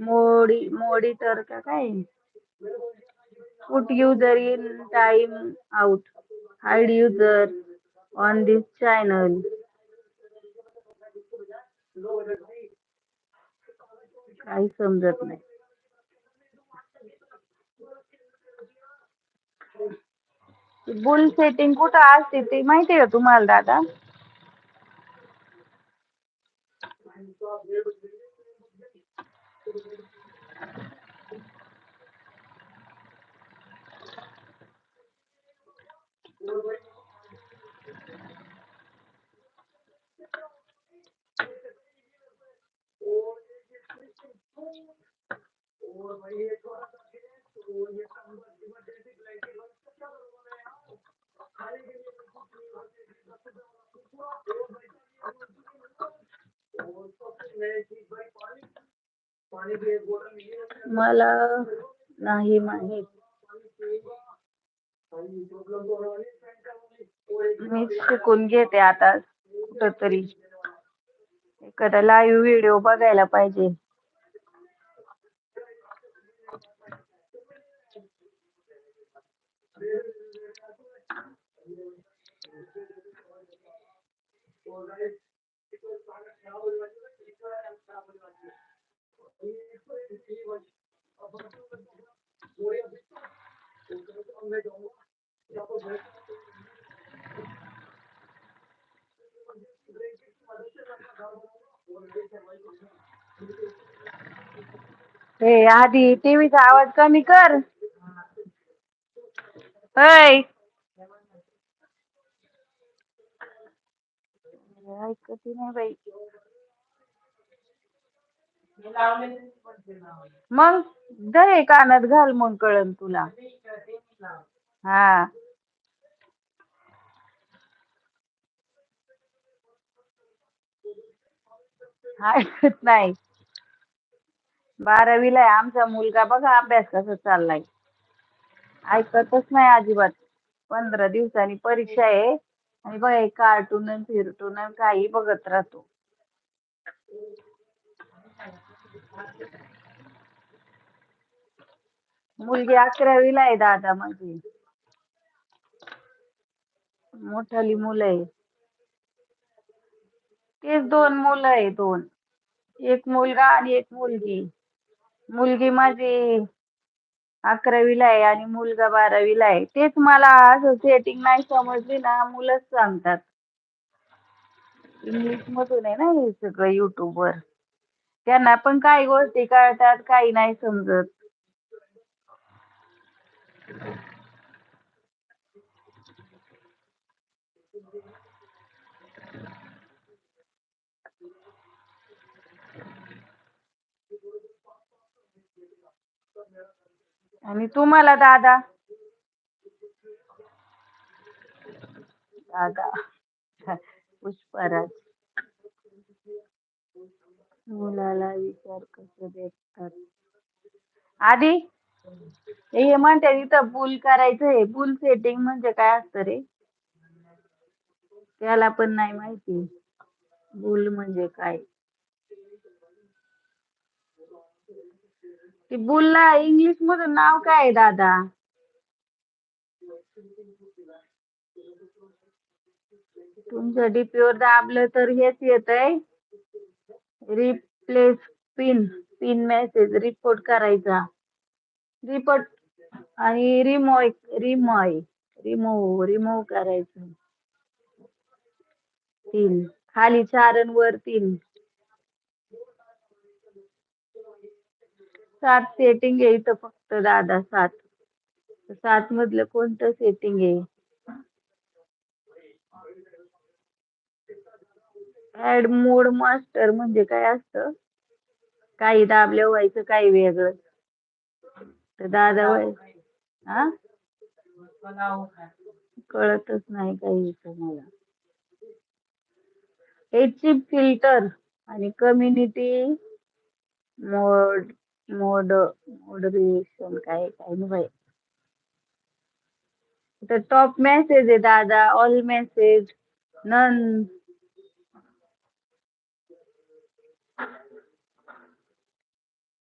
मोडी मॉडिटर का काय? Put user in time out hide user on this channel काही समजत नाही. बुल सेटिंग कुठं असते ते माहिती आहे का तुम्हाला दादा? और भाई ये थोड़ा सा खेल तो ये सब बस की बैटरी लाइट की बात क्या करूँगा मैं यहाँ खाली के लिए कुछ नहीं होते सब तो और सबसे मैं चीज़ भाई पानी मला नाही माहीत. मी शिकून घेते आता कुठंतरी. एखादा लाईव्ह व्हिडिओ बघायला पाहिजे. हे आधी टीव्हीचा आवाज कमी कर. ऐ नाही बाई. मग दे कानात घाल मग कळन तुला. हा. ऐकत नाही. बारावीला आहे आमचा मुलगा बघा अभ्यास कसा चाललाय. ऐकतच नाही अजिबात. पंधरा दिवसांनी परीक्षा आहे. आणि बघा कार्टून फिरटून काही बघत राहतो. मुलगी अकरावीला आहे दादा माझी. मोठाली मुलं आहे. तेच दोन मुलं आहे दोन. एक मुलगा आणि एक मुलगी. मुलगी माझी अकरावीला आहे आणि मुलगा बारावीला आहे. तेच मला असं सेटिंग नाही समजली ना मुलंच सांगतात. इंग्लिश मधून आहे ना हे सगळं युट्यूब वर. त्यांना पण काही गोष्टी कळतात काही नाही समजत. आणि तुम्हाला दादा? दादा. पुष्पराज. मुलाला विचार कसं देतात आधी? हे म्हणते इथं बुल करायचं आहे. बुल सेटिंग म्हणजे काय असतं रे? त्याला पण नाही माहिती. बुल म्हणजे काय? ते बुलला इंग्लिश मधून नाव काय आहे दादा? तुमच्या डीपीवर दाबलं तर हेच येतंय. Replace pin pin message report करायचा. रिपोर्ट आणि रिमोव रिमॉय रिमूव्ह रिमूव्ह करायचं. तीन खाली चार आणि वर तीन सात सेटिंग आहे इथं फक्त दादा सात. सात मधलं कोणतं सेटिंग आहे? ऍड मोड मास्टर म्हणजे काय असतं? काही दाबल्या व्हायचं काही वेगळं. तर दादा व्हाय हा? कळतच नाही काही इथं मला हे चिप फिल्टर आणि कम्युनिटी मोड मोड मोडरेशन काय काय नाही बाई. इथं टॉप मेसेज आहे दादा ऑल मेसेज नन